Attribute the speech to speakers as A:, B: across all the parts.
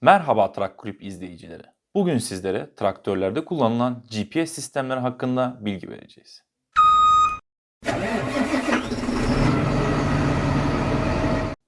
A: Merhaba Trak Kulüp izleyicileri. Bugün sizlere traktörlerde kullanılan GPS sistemleri hakkında bilgi vereceğiz.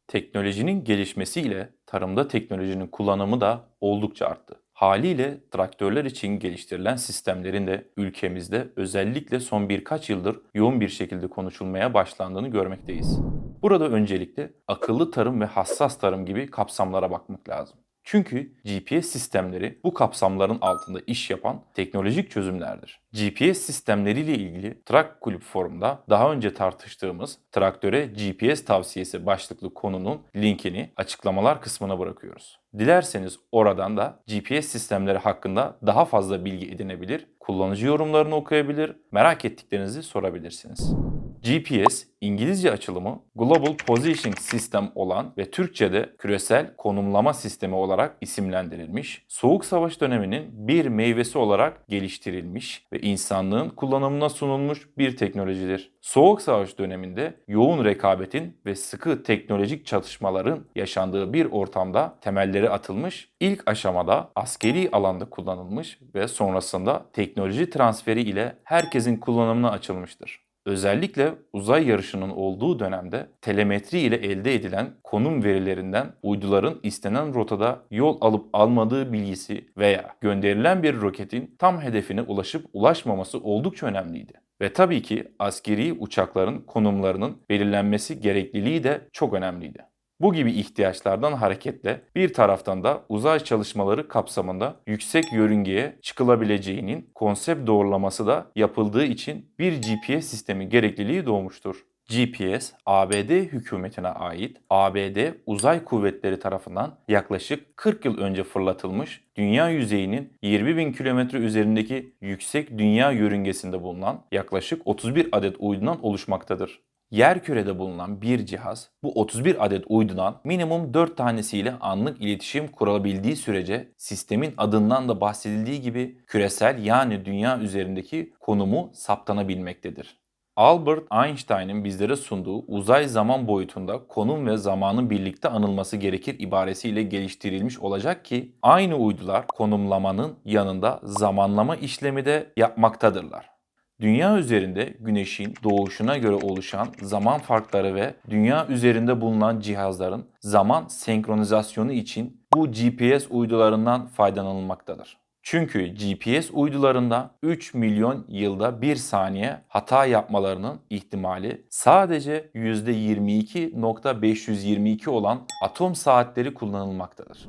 A: Teknolojinin gelişmesiyle tarımda teknolojinin kullanımı da oldukça arttı. Haliyle traktörler için geliştirilen sistemlerin de ülkemizde özellikle son birkaç yıldır yoğun bir şekilde konuşulmaya başlandığını görmekteyiz. Burada öncelikle akıllı tarım ve hassas tarım gibi kapsamlara bakmak lazım. Çünkü GPS sistemleri bu kapsamların altında iş yapan teknolojik çözümlerdir. GPS sistemleriyle ilgili Trak Kulüp forumda daha önce tartıştığımız traktöre GPS tavsiyesi başlıklı konunun linkini açıklamalar kısmına bırakıyoruz. Dilerseniz oradan da GPS sistemleri hakkında daha fazla bilgi edinebilir, kullanıcı yorumlarını okuyabilir, merak ettiklerinizi sorabilirsiniz. GPS, İngilizce açılımı Global Positioning System olan ve Türkçe'de küresel konumlama sistemi olarak isimlendirilmiş, Soğuk Savaş döneminin bir meyvesi olarak geliştirilmiş ve insanlığın kullanımına sunulmuş bir teknolojidir. Soğuk Savaş döneminde yoğun rekabetin ve sıkı teknolojik çatışmaların yaşandığı bir ortamda temelleri atılmış, ilk aşamada askeri alanda kullanılmış ve sonrasında teknoloji transferi ile herkesin kullanımına açılmıştır. Özellikle uzay yarışının olduğu dönemde telemetri ile elde edilen konum verilerinden uyduların istenen rotada yol alıp almadığı bilgisi veya gönderilen bir roketin tam hedefine ulaşıp ulaşmaması oldukça önemliydi. Ve tabii ki askeri uçakların konumlarının belirlenmesi gerekliliği de çok önemliydi. Bu gibi ihtiyaçlardan hareketle bir taraftan da uzay çalışmaları kapsamında yüksek yörüngeye çıkılabileceğinin konsept doğrulaması da yapıldığı için bir GPS sistemi gerekliliği doğmuştur. GPS, ABD hükümetine ait ABD Uzay Kuvvetleri tarafından yaklaşık 40 yıl önce fırlatılmış dünya yüzeyinin 20 bin kilometre üzerindeki yüksek dünya yörüngesinde bulunan yaklaşık 31 adet uydudan oluşmaktadır. Yerkürede bulunan bir cihaz bu 31 adet uydudan minimum 4 tanesiyle anlık iletişim kurabildiği sürece sistemin adından da bahsedildiği gibi küresel yani dünya üzerindeki konumu saptanabilmektedir. Albert Einstein'ın bizlere sunduğu uzay zaman boyutunda konum ve zamanın birlikte anılması gerekir ibaresiyle geliştirilmiş olacak ki aynı uydular konumlamanın yanında zamanlama işlemi de yapmaktadırlar. Dünya üzerinde güneşin doğuşuna göre oluşan zaman farkları ve dünya üzerinde bulunan cihazların zaman senkronizasyonu için bu GPS uydularından faydalanılmaktadır. Çünkü GPS uydularında 3 milyon yılda 1 saniye hata yapmalarının ihtimali sadece %22.522 olan atom saatleri kullanılmaktadır.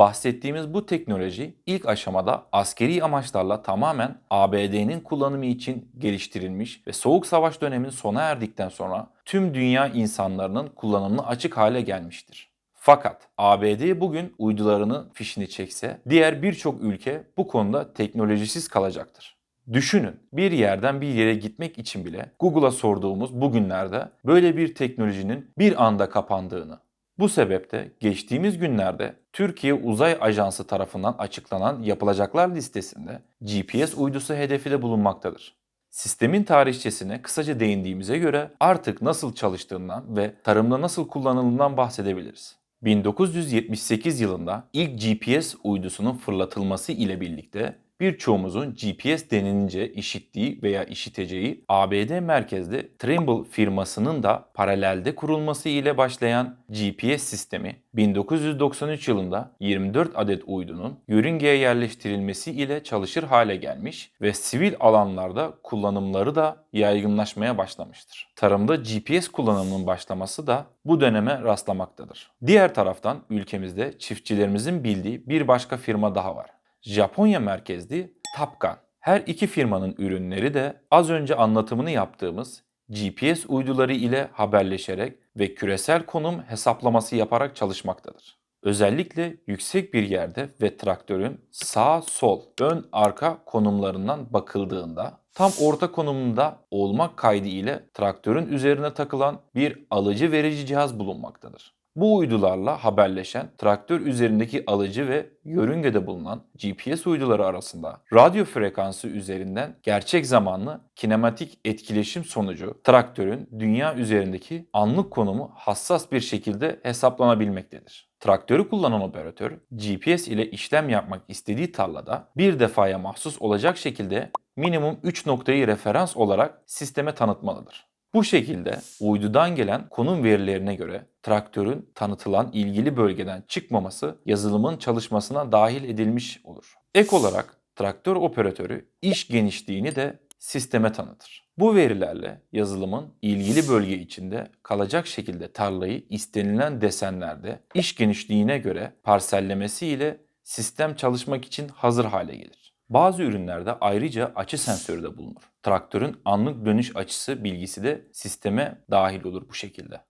A: Bahsettiğimiz bu teknoloji ilk aşamada askeri amaçlarla tamamen ABD'nin kullanımı için geliştirilmiş ve Soğuk Savaş döneminin sona erdikten sonra tüm dünya insanlarının kullanımına açık hale gelmiştir. Fakat ABD bugün uydularını fişini çekse diğer birçok ülke bu konuda teknolojisiz kalacaktır. Düşünün bir yerden bir yere gitmek için bile Google'a sorduğumuz bugünlerde böyle bir teknolojinin bir anda kapandığını. Bu sebeple geçtiğimiz günlerde Türkiye Uzay Ajansı tarafından açıklanan yapılacaklar listesinde GPS uydusu hedefi de bulunmaktadır. Sistemin tarihçesine kısaca değindiğimize göre artık nasıl çalıştığından ve tarımda nasıl kullanıldığından bahsedebiliriz. 1978 yılında ilk GPS uydusunun fırlatılması ile birlikte birçoğumuzun GPS denilince işittiği veya işiteceği ABD merkezli Trimble firmasının da paralelde kurulması ile başlayan GPS sistemi 1993 yılında 24 adet uydunun yörüngeye yerleştirilmesi ile çalışır hale gelmiş ve sivil alanlarda kullanımları da yaygınlaşmaya başlamıştır. Tarımda GPS kullanımının başlaması da bu döneme rastlamaktadır. Diğer taraftan ülkemizde çiftçilerimizin bildiği bir başka firma daha var. Japonya merkezli Tapkan. Her iki firmanın ürünleri de az önce anlatımını yaptığımız GPS uyduları ile haberleşerek ve küresel konum hesaplaması yaparak çalışmaktadır. Özellikle yüksek bir yerde ve traktörün sağ, sol, ön, arka konumlarından bakıldığında tam orta konumunda olmak kaydı ile traktörün üzerine takılan bir alıcı verici cihaz bulunmaktadır. Bu uydularla haberleşen traktör üzerindeki alıcı ve yörüngede bulunan GPS uyduları arasında radyo frekansı üzerinden gerçek zamanlı kinematik etkileşim sonucu traktörün dünya üzerindeki anlık konumu hassas bir şekilde hesaplanabilmektedir. Traktörü kullanan operatör GPS ile işlem yapmak istediği tarlada bir defaya mahsus olacak şekilde minimum 3 noktayı referans olarak sisteme tanıtmalıdır. Bu şekilde uydudan gelen konum verilerine göre traktörün tanıtılan ilgili bölgeden çıkmaması yazılımın çalışmasına dahil edilmiş olur. Ek olarak traktör operatörü iş genişliğini de sisteme tanıtır. Bu verilerle yazılımın ilgili bölge içinde kalacak şekilde tarlayı istenilen desenlerde iş genişliğine göre parsellemesi ile sistem çalışmak için hazır hale gelir. Bazı ürünlerde ayrıca açı sensörü de bulunur. Traktörün anlık dönüş açısı bilgisi de sisteme dahil olur bu şekilde.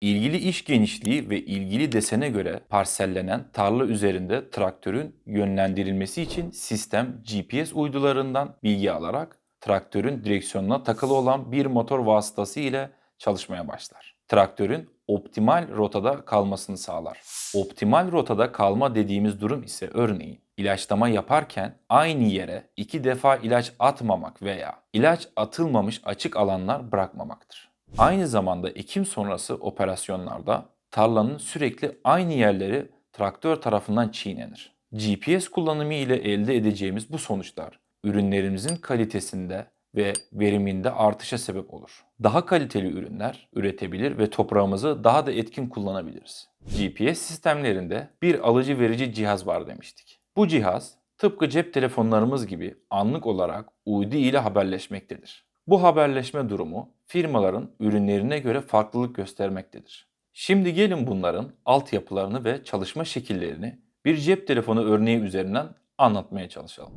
A: İlgili iş genişliği ve ilgili desene göre parsellenen tarla üzerinde traktörün yönlendirilmesi için sistem GPS uydularından bilgi alarak traktörün direksiyonuna takılı olan bir motor vasıtası ile çalışmaya başlar. Traktörün optimal rotada kalmasını sağlar. Optimal rotada kalma dediğimiz durum ise örneğin ilaçlama yaparken aynı yere iki defa ilaç atmamak veya ilaç atılmamış açık alanlar bırakmamaktır. Aynı zamanda ekim sonrası operasyonlarda tarlanın sürekli aynı yerleri traktör tarafından çiğnenir. GPS kullanımı ile elde edeceğimiz bu sonuçlar ürünlerimizin kalitesinde ve veriminde artışa sebep olur. Daha kaliteli ürünler üretebilir ve toprağımızı daha da etkin kullanabiliriz. GPS sistemlerinde bir alıcı verici cihaz var demiştik. Bu cihaz tıpkı cep telefonlarımız gibi anlık olarak uydu ile haberleşmektedir. Bu haberleşme durumu firmaların ürünlerine göre farklılık göstermektedir. Şimdi gelin bunların altyapılarını ve çalışma şekillerini bir cep telefonu örneği üzerinden anlatmaya çalışalım.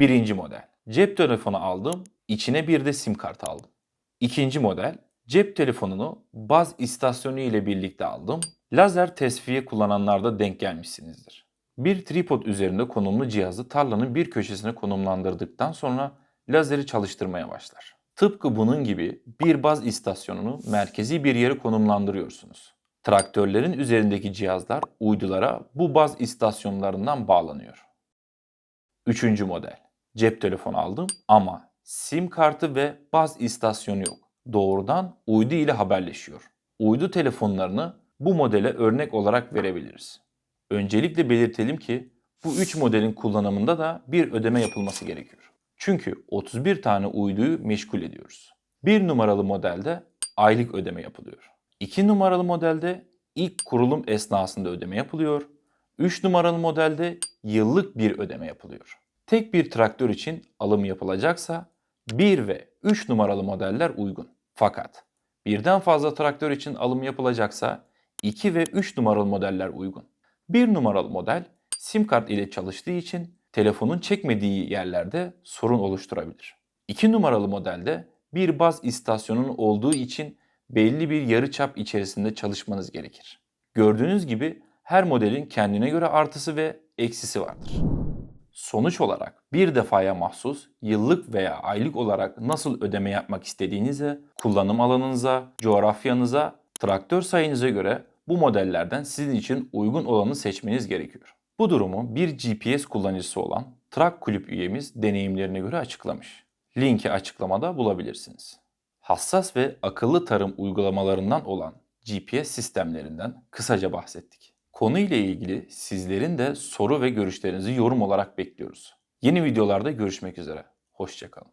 A: Birinci model. Cep telefonu aldım, içine bir de sim kart aldım. İkinci model. Cep telefonunu baz istasyonu ile birlikte aldım. Lazer tesviye kullananlarda denk gelmişsinizdir. Bir tripod üzerinde konumlu cihazı tarlanın bir köşesine konumlandırdıktan sonra lazeri çalıştırmaya başlar. Tıpkı bunun gibi bir baz istasyonunu merkezi bir yere konumlandırıyorsunuz. Traktörlerin üzerindeki cihazlar uydulara bu baz istasyonlarından bağlanıyor. Üçüncü model. Cep telefonu aldım ama sim kartı ve baz istasyonu yok. Doğrudan uydu ile haberleşiyor. Uydu telefonlarını bu modele örnek olarak verebiliriz. Öncelikle belirtelim ki bu üç modelin kullanımında da bir ödeme yapılması gerekiyor. Çünkü 31 tane uyduyu meşgul ediyoruz. Bir numaralı modelde aylık ödeme yapılıyor. 2 numaralı modelde ilk kurulum esnasında ödeme yapılıyor. 3 numaralı modelde yıllık bir ödeme yapılıyor. Tek bir traktör için alım yapılacaksa 1 ve 3 numaralı modeller uygun. Fakat birden fazla traktör için alım yapılacaksa 2 ve 3 numaralı modeller uygun. 1 numaralı model sim kart ile çalıştığı için telefonun çekmediği yerlerde sorun oluşturabilir. 2 numaralı modelde bir baz istasyonun olduğu için belli bir yarıçap içerisinde çalışmanız gerekir. Gördüğünüz gibi her modelin kendine göre artısı ve eksisi vardır. Sonuç olarak bir defaya mahsus yıllık veya aylık olarak nasıl ödeme yapmak istediğinize, kullanım alanınıza, coğrafyanıza, traktör sayınıza göre bu modellerden sizin için uygun olanı seçmeniz gerekiyor. Bu durumu bir GPS kullanıcısı olan Trak Kulüp üyemiz deneyimlerine göre açıklamış. Linki açıklamada bulabilirsiniz. Hassas ve akıllı tarım uygulamalarından olan GPS sistemlerinden kısaca bahsettik. Konu ile ilgili sizlerin de soru ve görüşlerinizi yorum olarak bekliyoruz. Yeni videolarda görüşmek üzere. Hoşçakalın.